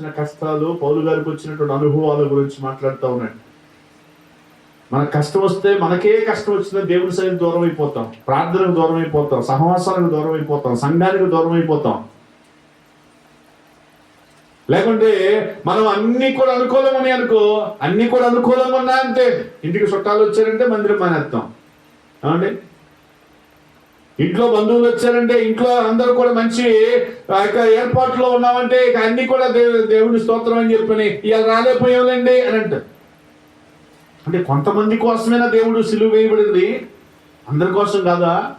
వచ్చిన కష్టాలు పౌలు గారికి వచ్చినటువంటి అనుభవాల గురించి మాట్లాడుతూ ఉన్నాడు. మన కష్టం వస్తే మనకే కష్టం వచ్చినా దేవుని సైతం దూరం అయిపోతాం. ప్రార్థనకు దూరం అయిపోతాం. సహవాసాలకు దూరం అయిపోతాం. సంఘానికి దూరం అయిపోతాం. లేకుంటే మనం అన్ని కూడా అనుకూలమని అనుకో అన్ని కూడా అనుకూలంగా ఉన్నా అంతే ఇంటికి చుట్టాలు వచ్చారంటే మందిరం మానేస్తాం. ఏమండి? ఇంట్లో బంధువులు వచ్చారంటే ఇంట్లో అందరూ కూడా మంచి ఏర్పాట్లో ఉన్నామంటే ఇక అన్ని కూడా దేవు దేవుని స్తోత్రం అని చెప్పని ఇలా రాలేకపోయాలండి అని అంటారు. అంటే కొంతమంది కోసమేనా దేవుడు సిలువ వేయబడింది. అందరి కోసం కాదా?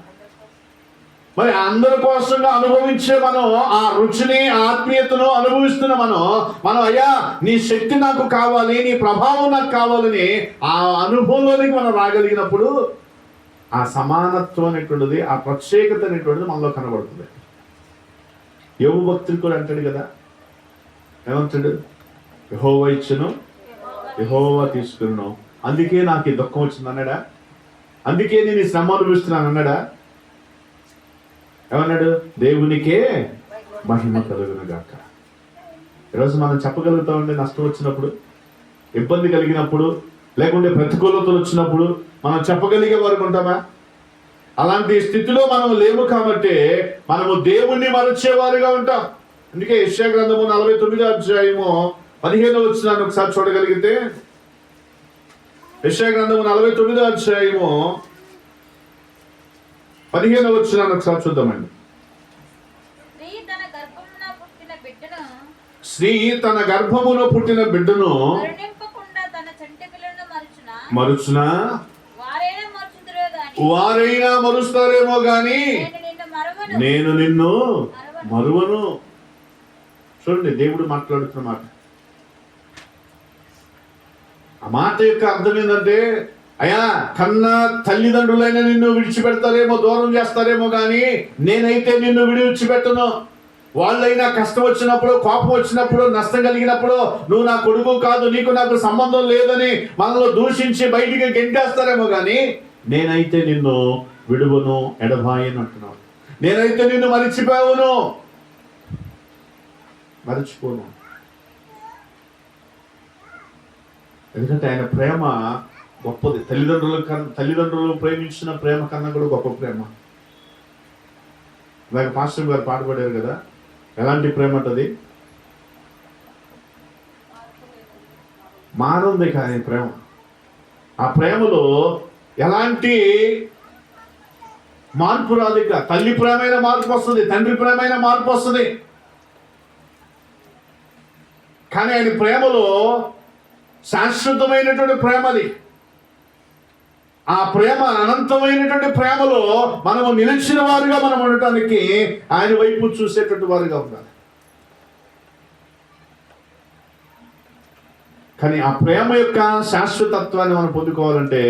మరి అందరి కోసంగా అనుభవించే మనం ఆ రుచిని ఆత్మీయతను అనుభవిస్తున్న మనం మనం అయ్యా నీ శక్తి నాకు కావాలి నీ ప్రభావం నాకు కావాలని ఆ అనుభవంలోనికి మనం రాగలిగినప్పుడు ఆ సమానత్వం అనేటువంటిది ఆ ప్రత్యేకత అనేటువంటిది మనలో కనబడుతుంది. యోగు భక్తుడు అంటాడు కదా? ఏమంటాడు? యహోవ ఇచ్చును యహోవ తీసుకున్నాను అందుకే నాకు ఈ దుఃఖం వచ్చింది అన్నాడా? అందుకే నేను ఈ శ్రమ అనుభవిస్తున్నాను అన్నాడా? ఏమన్నాడు? దేవునికే మహిమ కలుగునుగాక ఈరోజు మనం చెప్పగలుగుతామండి నష్టం వచ్చినప్పుడు ఇబ్బంది కలిగినప్పుడు లేకుంటే ప్రతికూలతలు వచ్చినప్పుడు మనం చెప్పగలిగే వారికి ఉంటామా? అలాంటి స్థితిలో మనం లేవు కాబట్టి మనము దేవుణ్ణి మరచేవారుగా ఉంటాం. అందుకే యెషయా గ్రంథము నలభై తొమ్మిదో అధ్యాయము పదిహేను వచ్చినాన్ని ఒకసారి చూడగలిగితే యెషయా గ్రంథము నలభై తొమ్మిదో అధ్యాయము పదిహేను వచ్చినాన్ని ఒకసారి చూద్దామండి. స్త్రీ తన గర్భమున పుట్టిన బిడ్డను స్త్రీ తన గర్భములో పుట్టిన బిడ్డను మరుచున? వారైనా గాని. మరుస్తారేమో గాని. నేను నిన్ను మరవను. నేను నిన్ను మరువను. చూడండి దేవుడు మాట్లాడుతున్న మాట. ఆ మాట యొక్క అర్థం ఏంటంటే అయ్యా కన్న తల్లిదండ్రులైన నిన్ను విడిచిపెడతారేమో దూరం చేస్తారేమో కానీ నేనైతే నిన్ను విడిచిపెట్టను. వాళ్ళైనా కష్టం వచ్చినప్పుడు కోపం వచ్చినప్పుడు నష్టం కలిగినప్పుడు నువ్వు నా కొడుకు కాదు నీకు నాకు సంబంధం లేదని మనలో దూషించి బయటికి గెంటేస్తారేమో కానీ నేనైతే నిన్ను విడువను ఎడబాయను అంటున్నాను నేనైతే నిన్ను మరిచిపోవును. మరిచిపోను. ఎందుకంటే ఆయన ప్రేమ గొప్పది. తల్లిదండ్రుల కన్నా తల్లిదండ్రులు ప్రేమించిన ప్రేమ కన్నా కూడా గొప్ప ప్రేమ. ఇలాగ పాస్టర్ గారు పాడుపడారు కదా? ఎలాంటి ప్రేమ అంటది మానుంది కానీ ప్రేమ. ఆ ప్రేమలో ఎలాంటి మార్పు రాదు ఇక. తల్లి ప్రేమైన మార్పు వస్తుంది తండ్రి ప్రేమైన మార్పు వస్తుంది. కానీ ఆయన ప్రేమలో శాశ్వతమైనటువంటి ప్రేమది. ఆ ప్రేమ అనంతమైనటువంటి ప్రేమలో మనము నిలిచిన వారుగా మనం ఉండటానికి ఆయన వైపు చూసేటువంటి వారుగా ఉండాలి. కానీ ఆ ప్రేమ యొక్క శాశ్వతత్వాన్ని మనం పొందుకోవాలంటే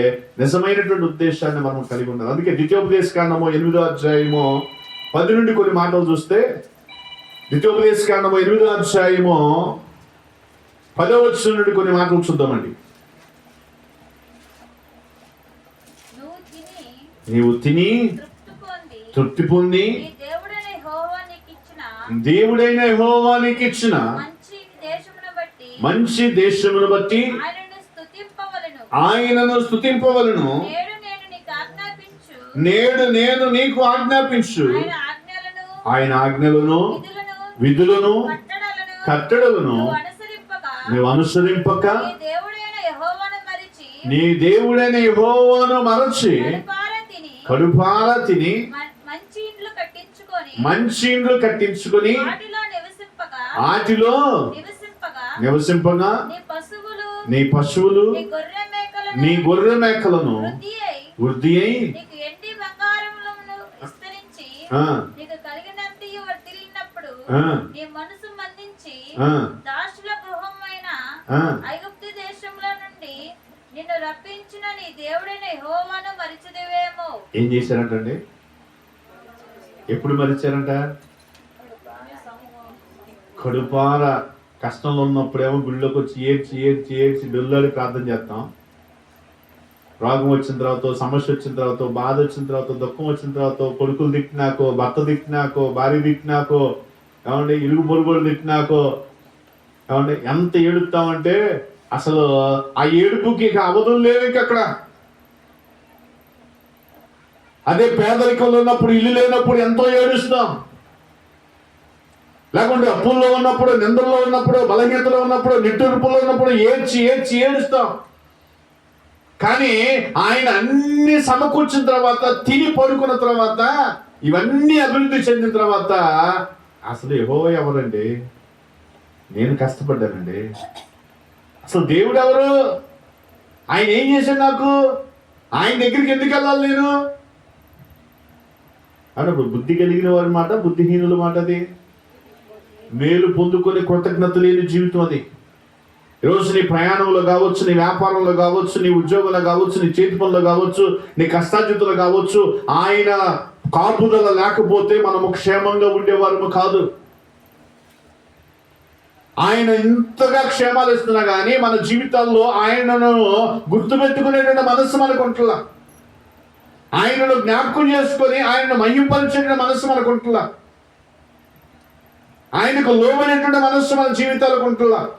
నిజమైనటువంటి ఉద్దేశాన్ని మనం కలిగి ఉండాలి. అందుకే ద్వితీయోపదేశ కాండము ఎనిమిదో అధ్యాయము పది నుండి కొన్ని మాటలు చూస్తే ద్వితీయోపదేశ కాండము ఎనిమిదో అధ్యాయము పదో వచ్చిన నుండి కొన్ని మాటలు చూద్దామండి నువ్వు తిని నీవు తిని తృప్తి పొంది దేవుడైన యెహోవా నీకు ఇచ్చిన దేవుడైన యెహోవానికి ఇచ్చిన మంచి దేశమును బట్టి ఆయనను స్తుతింపవలను. నేడు నేను నీకు ఆజ్ఞాపించు. నేడు నేను నీకు ఆజ్ఞాపించు. ఆయన ఆజ్ఞలను విధులను కట్టడలను నువ్వు అనుసరింపక నీ దేవుడైన యెహోవాను మరిచి కడుపార తిని మంచి ఇండ్లు కట్టించుకొని మంచి ఇండ్లు కట్టించుకొని వాటిలో నివసింపగా వాటిలో నివసింపగా నివసింపగా నీ పశువులు నీ గొర్రె మేకలను వృద్ధి అయి నీ మనసు మందించి దాసుల గృహమైన రప్పించిన నీ దేవుడైన యెహోవాను మరిచిదివేమో ఏం చేశారంటండి? ఎప్పుడు మరిచారంట? కడుపార కష్టంలో ఉన్నప్పుడేమో గుళ్ళోకి వచ్చి ఏడ్చి ఏడ్చి ఏడ్చి డొల్లాడి ప్రార్థన చేస్తాం. రోగం వచ్చిన తర్వాత సమస్య వచ్చిన తర్వాత బాధ వచ్చిన తర్వాత దుఃఖం వచ్చిన తర్వాత కొడుకులు తిట్టినాకో భర్త తిట్టినాకో భార్య తిట్టినాకో ఏమంటే ఇరుగు పొరుగులు తిట్టినాకో ఏమంటే ఎంత ఏడుపుతామంటే అసలు ఆ ఏడుపుకి ఇక అవధులు లేవు ఇంక అక్కడ. అదే పేదరికంలో ఉన్నప్పుడు ఇల్లు లేనప్పుడు ఎంతో ఏడుస్తాం. లేకుంటే అప్పుల్లో ఉన్నప్పుడు నిందల్లో ఉన్నప్పుడు బలహీనతలో ఉన్నప్పుడు నిట్టూర్పులో ఉన్నప్పుడు ఏడ్చి ఏడ్చి ఏడుస్తాం. కానీ ఆయన అన్ని సమకూర్చిన తర్వాత తిని పడుకున్న తర్వాత ఇవన్నీ అభివృద్ధి చెందిన తర్వాత అసలు ఎవో ఎవరండి? నేను కష్టపడ్డానండి. అసలు దేవుడు ఎవరు ఆయన ఏం చేశాడు నాకు? ఆయన దగ్గరికి ఎందుకు వెళ్ళాలి నేను? అంటే ఇప్పుడు బుద్ధి కలిగిన వారి మాట బుద్ధిహీనుల మాట అది. మేలు పొందుకొని కృతజ్ఞత లేని జీవితం అది. ఈరోజు నీ ప్రయాణంలో కావచ్చు నీ వ్యాపారంలో కావచ్చు నీ ఉద్యోగంలో కావచ్చు నీ చేతి పనులు కావచ్చు నీ కష్టాజితులు కావచ్చు ఆయన కాపుదల లేకపోతే మనము క్షేమంగా ఉండేవారము కాదు. ఆయన ఇంతగా క్షేమాలు ఇస్తున్నా కానీ మన జీవితాల్లో ఆయనను గుర్తుపెట్టుకునేటువంటి మనస్సు మనకు ఉంటులా. ఆయనను జ్ఞాపకం చేసుకొని ఆయనను మహింపరిచే మనస్సు మనకు ఉంటులా. ఆయనకు లోబడినటువంటి మనస్సు మన జీవితాలకు ఉంటులా.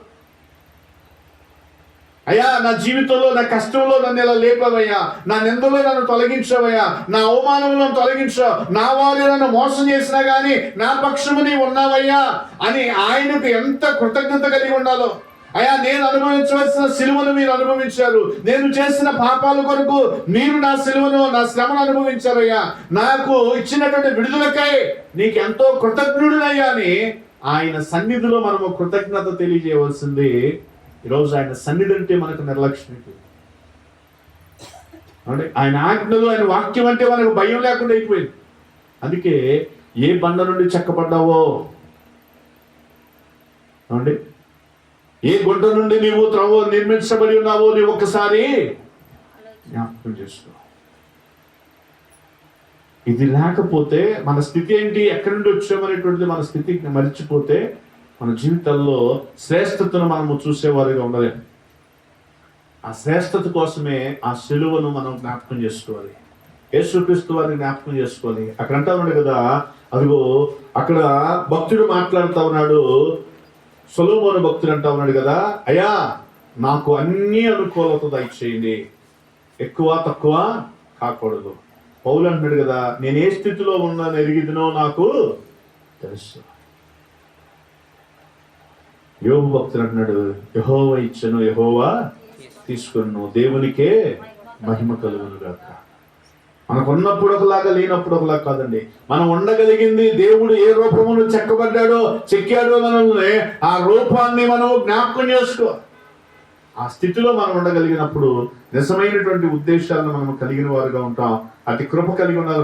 అయ్యా నా జీవితంలో నా కష్టంలో నన్ను ఇలా లేపవయ్యా. నా నిందలో నన్ను తొలగించవయ్యా. నా అవమానంలో నన్ను తొలగించావు నా వాళ్ళు నన్ను మోసం చేసినా కానీ నా పక్షము నీవు ఉన్నావయ్యా అని ఆయనకు ఎంత కృతజ్ఞత కలిగి ఉండాలో. అయ్యా నేను అనుభవించవలసిన సిలువను మీరు అనుభవించారు. నేను చేసిన పాపాల కొరకు మీరు నా సిలువను నా శ్రమను అనుభవించారయ్యా. నాకు ఇచ్చినటువంటి విడుదలకై నీకు ఎంతో కృతజ్ఞుడినయ్యా అని ఆయన సన్నిధిలో మనము కృతజ్ఞత తెలియజేయవలసింది. ఈరోజు ఆయన సన్నిధి అంటే మనకు నిర్లక్ష్యం అయిపోయింది. అంటే ఆయన ఆజ్ఞలు ఆయన వాక్యం అంటే మనకు భయం లేకుండా అయిపోయింది. అందుకే ఏ బండ నుండి చెక్కబడ్డావో? ఏమండి? ఏ గుంట నుండి నీవు త్రవో నిర్మించబడి ఉన్నావో నీవు ఒక్కసారి జ్ఞాపకం చేసుకో. ఇది లేకపోతే మన స్థితి ఏంటి? ఎక్కడి నుండి వచ్చామనేటువంటిది మన స్థితి మర్చిపోతే మన జీవితంలో శ్రేష్టతను మనము చూసేవారిగా ఉండలేము. ఆ శ్రేష్టత కోసమే ఆ సెలువను మనం జ్ఞాపకం చేసుకోవాలి. యేసుక్రీస్తు వారిని జ్ఞాపకం చేసుకోవాలి. అక్కడ అంటా ఉన్నాడు కదా అదిగో అక్కడ భక్తుడు మాట్లాడుతా ఉన్నాడు. సొలోమోను భక్తుడు అంటా ఉన్నాడు కదా అయ్యా నాకు అన్ని అనుకూలత దయచేయండి. ఎక్కువ తక్కువ కాకూడదు. పౌలు అంటున్నాడు కదా నేను ఏ స్థితిలో ఉన్నాను ఎరిగిదినో నాకు తెలుసు. యోగు భక్తులు అన్నాడు యహోవ ఇచ్చను యహోవా తీసుకును దేవునికే మహిమ కలుగును గాక. మనకున్నప్పుడు ఒకలాగా లేనప్పుడు ఒకలా కాదండి. మనం ఉండగలిగింది దేవుడు ఏ రూపమును చెక్కబడ్డాడో చెక్కాడో మనల్ని ఆ రూపాన్ని మనం జ్ఞాపకం చేసుకో. ఆ స్థితిలో మనం ఉండగలిగినప్పుడు నిజమైనటువంటి ఉద్దేశాలను మనం కలిగిన వారుగా ఉంటాం. అతి కృప కలిగి ఉన్న